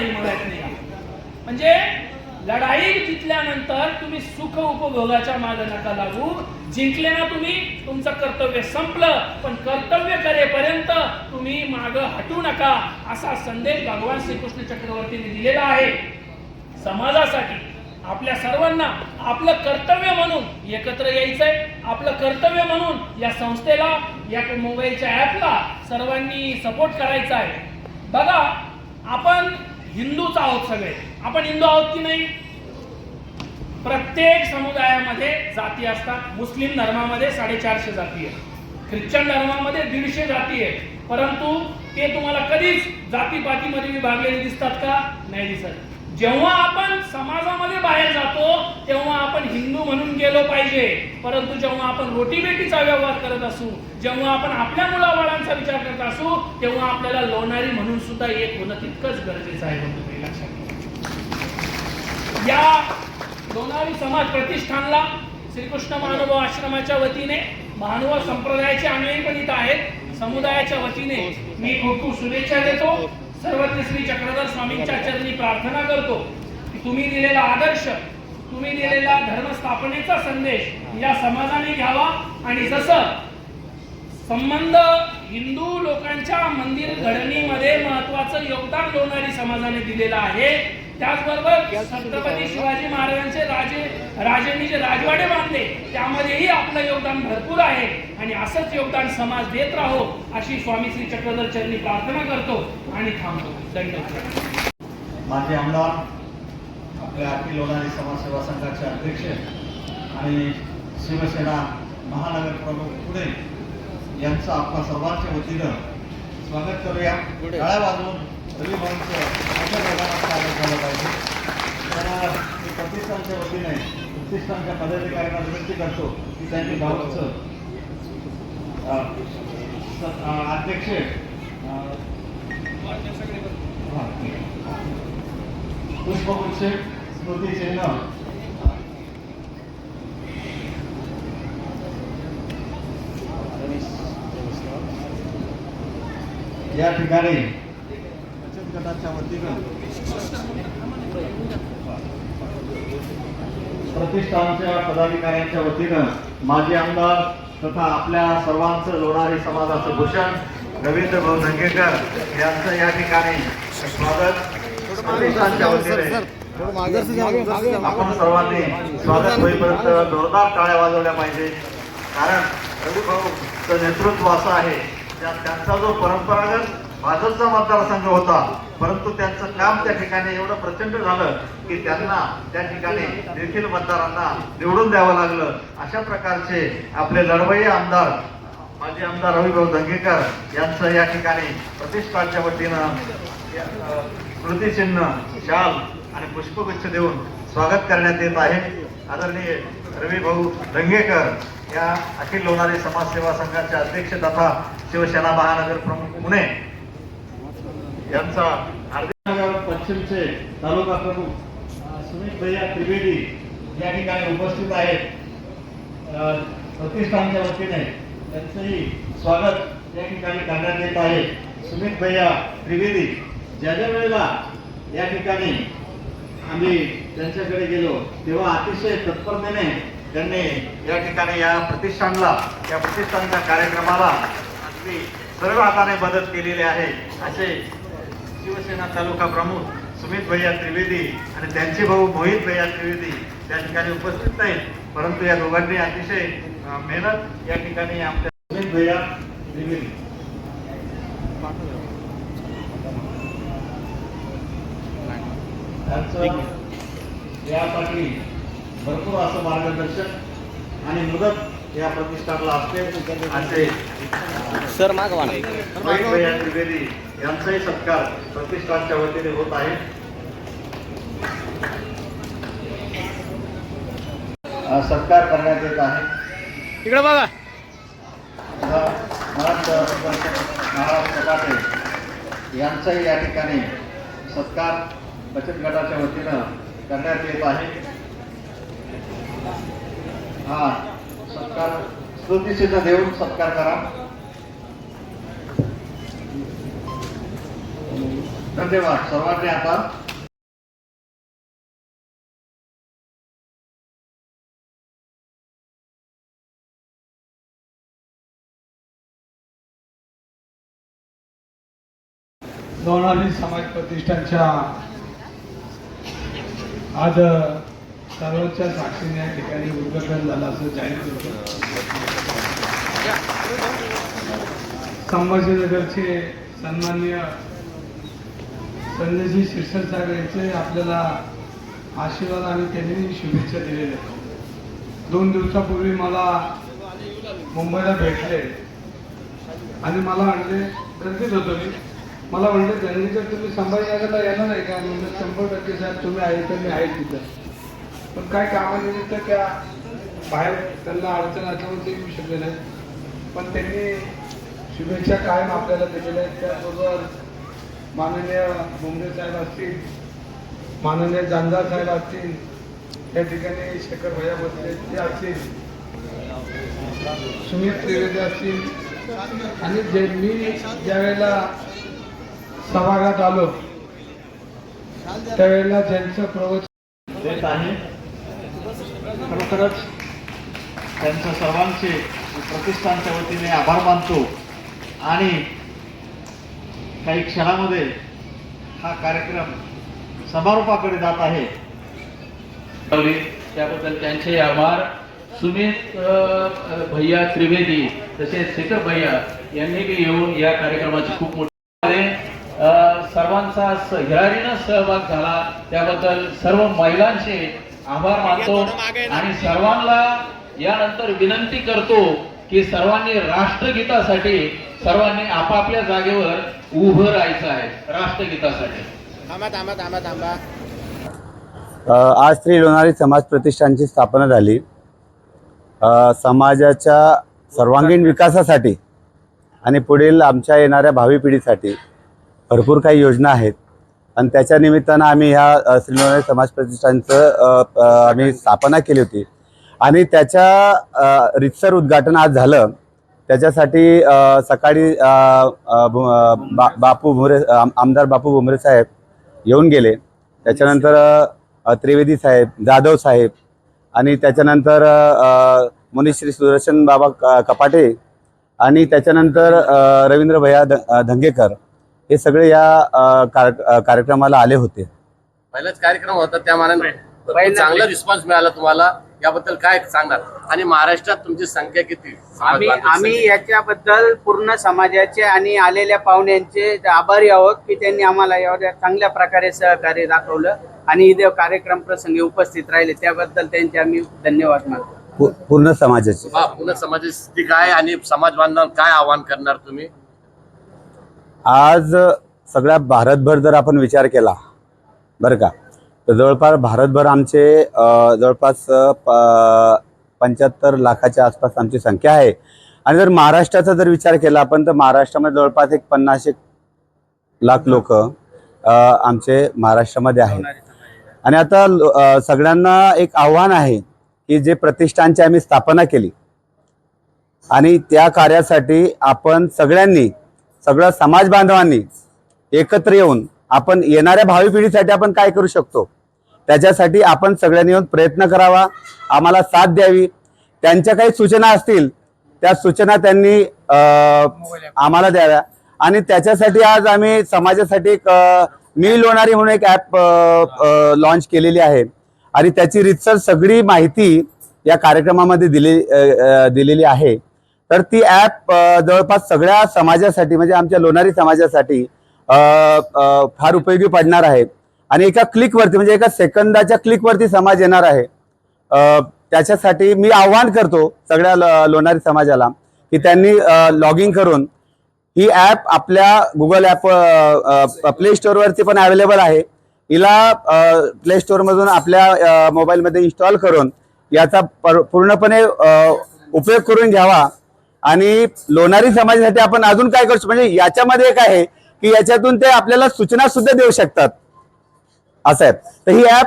नाही मळ्यात नाही. म्हणजे लढाई जिंकल्यानंतर तुम्ही सुख उपभोगाच्या मागे नका लागू. जिंकले ना तुम्ही तुमचं कर्तव्य संपलं पण कर्तव्य करेपर्यंत तुम्ही माग हटू नका असा संदेश भगवान श्रीकृष्ण चक्रवर्तीने दिलेला आहे. समाजासाठी आपल्या सर्वांना आपलं कर्तव्य म्हणून एकत्र यायचंय. आपलं कर्तव्य म्हणून या संस्थेला या मोबाईलच्या ऍपला सर्वांनी सपोर्ट करायचा आहे बघा आपण हिंदूच आहोत सगळे आपण हिंदू आहोत की नाही? प्रत्येक समुदायामध्ये जाती असतात. मुस्लिम धर्मामध्ये साडेचारशे जाती आहेत. ख्रिश्चन धर्मामध्ये दीडशे जाती आहेत. परंतु ते तुम्हाला कधीच जातीपातीमध्ये विभागलेले दिसतात का? नाही दिसत. जेव्हा आपण समाजामध्ये बाहेर जातो तेव्हा आपण हिंदू म्हणून गेलो पाहिजे. परंतु जेव्हा आपण रोटीबेटीचा व्यवहार करत असू जेव्हा आपण आपल्या मुलाबाळांचा विचार करत असू तेव्हा आपल्याला लोणारी म्हणून सुद्धा एक होणं तितकंच गरजेचं आहे म्हणून तुम्ही लक्षात या लोणारी समाज प्रतिष्ठानला श्रीकृष्ण महानुभाव आश्रमाच्या वतीने महानुभाव संप्रदायाचे आम्ही पण इथं आहेत. समुदायाच्या वतीने मी खूप खूप शुभेच्छा देतो. सर्वत्र श्री चक्रधर स्वामींच्या चरणी प्रार्थना करतो की तुम्ही दिलेला आदर्श तुम्ही दिलेला धर्म स्थापनेचा संदेश या समाजाने घ्यावा. आणि जसं संबंध हिंदू लोकांच्या मंदिर घडणीमध्ये महत्वाचं योगदान लोणारी समाजाने दिलेलं आहे त्याचबरोबर छत्रपती शिवाजी महाराजांचे राजे राजांनी जे राजवाडे बांधले त्यामध्येही आपलं योगदान भरपूर आहे. आणि असंच योगदान समाज देत राहो अशी स्वामी श्री चक्रधर चरणी प्रार्थना करतो आणि थांबतो. धन्यवाद माझे आमदार आपल्या अखिल लोणारी समाजसेवा संघाचे अध्यक्ष आणि शिवसेना महानगर प्रमुख पुणे यांचं आपल्या सर्वांच्या वतीनं स्वागत करूया. टाळ्या वाजवून रवी भाऊंचं मोठ्या प्रमाणात पाहिजे. तर मी प्रतिष्ठानच्या वतीने प्रतिष्ठानच्या पदाधिकाऱ्यांना विनंती करतो की त्यांनी भाऊचं अध्यक्ष अं, स्मृती चिन्ह या ठिकाणी गटाच्या वतीनं प्रतिष्ठानच्या पदाधिकाऱ्यांच्या वतीनं माजी आमदार तथा आपल्या सर्वांचं लोणारी समाजाचं भूषण रवींद्र भाऊ धंगेकर यांचं या ठिकाणी स्वागत. प्रतिष्ठानच्या वतीने आपण सर्वांनी स्वागत होईपर्यंत जोरदार टाळ्या वाजवल्या पाहिजे. कारण रविभाऊचं नेतृत्व असं आहे त्या- त्यांचा जो परंपरागत भाजपचा मतदारसंघ होता परंतु त्यांचं काम त्या ठिकाणी एवढं प्रचंड झालं की त्यांना त्या ठिकाणी देखील मतदारांना निवडून द्यावं लागलं. अशा प्रकारचे आपले लढवई आमदार माजी आमदार रविभाऊ दंगेकर यांचं या ठिकाणी प्रतिष्ठानच्या वतीनं कृतीचिन्ह स्मृतिचिन्ह शाल आणि पुष्पगुच्छ देऊन स्वागत करण्यात येत आहे. आदरणीय रविभाऊ दंगेकर या अखिल लोणारी समाजसेवा संघाचे अध्यक्ष तथा शिवसेना महानगर प्रमुख पुणे यांचा पश्चिमचे तालुका प्रमुख सुमित भैया त्रिवेदी या ठिकाणी उपस्थित आहेत. प्रतिष्ठानच्या वतीने त्यांचंही स्वागत या ठिकाणी करण्यात येत आहे. सुमित भैया त्रिवेदी ज्या ज्या वेळेला या ठिकाणी आम्ही त्यांच्याकडे गेलो तेव्हा अतिशय तत्परतेने त्यांनी या ठिकाणी या प्रतिष्ठानला या प्रतिष्ठानच्या कार्यक्रमाला अगदी सर्व हाताने मदत केलेली आहे असे शिवसेना तालुका प्रमुख सुमित भैया त्रिवेदी आणि त्यांचे भाऊ मोहित भैया त्रिवेदी त्या ठिकाणी उपस्थित नाहीत. परंतु या दोघांनी अतिशय मेहनत या ठिकाणी आमच्या सुमित भैया त्रिवेदी यासाठी भरपूर असं मार्गदर्शन आणि मदत या प्रतिष्ठानला असते. असे. सर मागवा त्रिवेदी. यांचाही सत्कार प्रतिष्ठानच्या वतीने होत आहे. सत्कार करण्यात येत आहे. इकडे बघा. महाराज महाराज कपाटे यांचाही या ठिकाणी सत्कार बचत गटाच्या वतीनं करण्यात येत आहे. हा सत्कार स्तुतीचिन्ह देऊन सत्कार करा. धन्यवाद सर्वांनी आता. दोनाली समाज प्रतिष्ठानच्या आज सर्वोच्च साक्षीने या ठिकाणी उद्घाटन झालं असं जाहीर करतो. संभाजीनगरचे सन्माननीय संजयजी शिरसाट साहेब यांचे आपल्याला आशीर्वाद आणि त्यांनी शुभेच्छा दिलेल्या दोन दिवसापूर्वी मला मुंबईला भेटले आणि मला म्हणले गर्दीत होतो मी. मला म्हणले गणेशकर तुम्ही संभाजीनगरला येणार आहे का? म्हणजे शंभर टक्के साहेब तुम्ही आहे तर मी आहे तिथं. पण काय कामानिमित्त त्या बाहेर त्यांना अडचण असल्यामुळे ते येऊ शकले नाही पण त्यांनी शुभेच्छा कायम आपल्याला दिलेल्या आहेत. त्याबरोबर माननीय मुंबई साहेब असतील माननीय जानदार साहेब असतील त्या ठिकाणी शेखर भैया बसले ते असतील सुमित त्रिवेदी असतील. आणि जे मी ज्यावेळेला सभागात आलो त्यावेळेला ज्यांचं प्रवचन देत आहे खरोखरच त्यांचं सर्वांचे प्रतिष्ठानच्या वतीने आभार मानतो. आणि काही क्षणामध्ये हा कार्यक्रम समारोपाकडे जात आहे. त्याबद्दल त्यांचे आभार. सुमित भैया त्रिवेदी तसेच शेखर भैया यांनी बी येऊन या कार्यक्रमाची खूप मोठी सर्वांचा हिरारीनं सहभाग झाला. त्याबद्दल सर्व महिलांचे आभार मानतो आणि सर्वांना यानंतर विनंती करतो की सर्वांनी राष्ट्रगीतासाठी सर्वांनी आपापल्या जागेवर उभं राहायचं आहे राष्ट्रगीतासाठी. आज श्री लोणारी समाज प्रतिष्ठानची स्थापना झाली. समाजाच्या सर्वांगीण विकासासाठी आणि पुढील आमच्या येणाऱ्या भावी पिढीसाठी भरपूर काही योजना आहेत. आणि त्याच्या निमित्तानं आम्ही ह्या श्री लोणारी समाज प्रतिष्ठानचं आम्ही स्थापना केली होती. आणि त्याच्या रितसर उद्घाटन आज झालं. त्याच्यासाठी सकाळी भु- बा बापू भुमरे आम- आमदार बापू भुमरे साहेब येऊन गेले. त्याच्यानंतर त्रिवेदी साहेब जाधव साहेब आणि त्याच्यानंतर अ, मुनिश्री सुदर्शन बाबा क- कपाटे आणि त्याच्यानंतर रवींद्र भैया धंगेकर हे सगळे या कार- कार्यक्रमाला आले होते. पहिलाच कार्यक्रम होता त्या मानाने. भरपूर चांगला रिस्पॉन्स मिळाला तुम्हाला याबद्दल काय सांगणार? आणि महाराष्ट्रात तुमची संख्या किती? आम्ही आम्ही? याच्याबद्दल पूर्ण समाजाचे आणि आलेल्या पाहुण्यांचे आभारी आहोत की त्यांनी आम्हाला एवढ्या चांगल्या प्रकारे सहकार्य दाखवलं आणि इथे कार्यक्रम प्रसंगी उपस्थित राहिले. त्याबद्दल त्यांचे आम्ही धन्यवाद मानतो. पूर्ण समाजाचे. हा पुन्हा समाजाची स्थिती काय आणि समाज बांधवांना काय आव्हान करणार तुम्ही? आज सगळ्या भारतभर जर आपण विचार केला बरं का तर जवळपास भारतभर आमचे जवळपास पंच्याहत्तर लाखाच्या आसपास आमची संख्या आहे. आणि जर महाराष्ट्राचा जर विचार केला आपण तर महाराष्ट्रामध्ये जवळपास एक पन्नास एक लाख लोक आमचे महाराष्ट्रामध्ये आहेत. आणि आता लो- सगळ्यांना एक आव्हान आहे की जे प्रतिष्ठानची आम्ही स्थापना केली. आणि त्या कार्यासाठी आपण सगळ्यांनी सगळ्या समाज बांधवांनी एकत्र येऊन आपण येणाऱ्या भावी पिढीसाठी आपण काय करू शकतो? त्याच्यासाठी आपण सगळ्यांनी येऊन प्रयत्न करावा. आम्हाला साथ द्यावी. त्यांच्या काही सूचना असतील त्या सूचना त्यांनी आम्हाला द्याव्या. आणि त्याच्यासाठी आज आम्ही समाजासाठी एक मी लोणारी म्हणून एक ॲप लॉन्च केलेली आहे. आणि त्याची रितसर सगळी माहिती या कार्यक्रमामध्ये दिली दिलेली आहे. तर ती ॲप जवळपास सगळ्या समाजासाठी म्हणजे आमच्या लोणारी समाजासाठी फार उपयोगी पडणार आहे. आणि एका क्लिकवरती म्हणजे एका सेकंदाच्या क्लिकवरती समाज येणार आहे. त्याच्यासाठी मी आव्हान करतो सगळ्या ल- लोणारी समाजाला की त्यांनी लॉग इन करून ही ॲप आपल्या गुगल ॲप प्ले स्टोअरवरती पण अवेलेबल आहे. हिला प्ले स्टोअरमधून आपल्या मोबाईलमध्ये इन्स्टॉल करून याचा पर- पूर्णपणे उपयोग करून घ्यावा. आणि लोणारी समाजासाठी आपण अजून काय करू म्हणजे याच्यामध्ये एक आहे की याच्यातून ते आपल्याला सूचना सुद्धा देऊ शकतात. असं आहे तर ही ॲप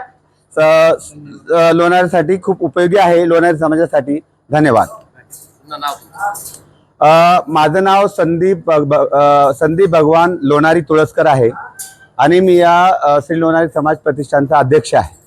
लोणारीसाठी खूप उपयोगी आहे लोणारी समाजासाठी. धन्यवाद. माझं नाव संदीप संदीप भगवान लोणारी तुळसकर आहे. आणि मी या श्री लोणारी समाज प्रतिष्ठानचा अध्यक्ष आहे.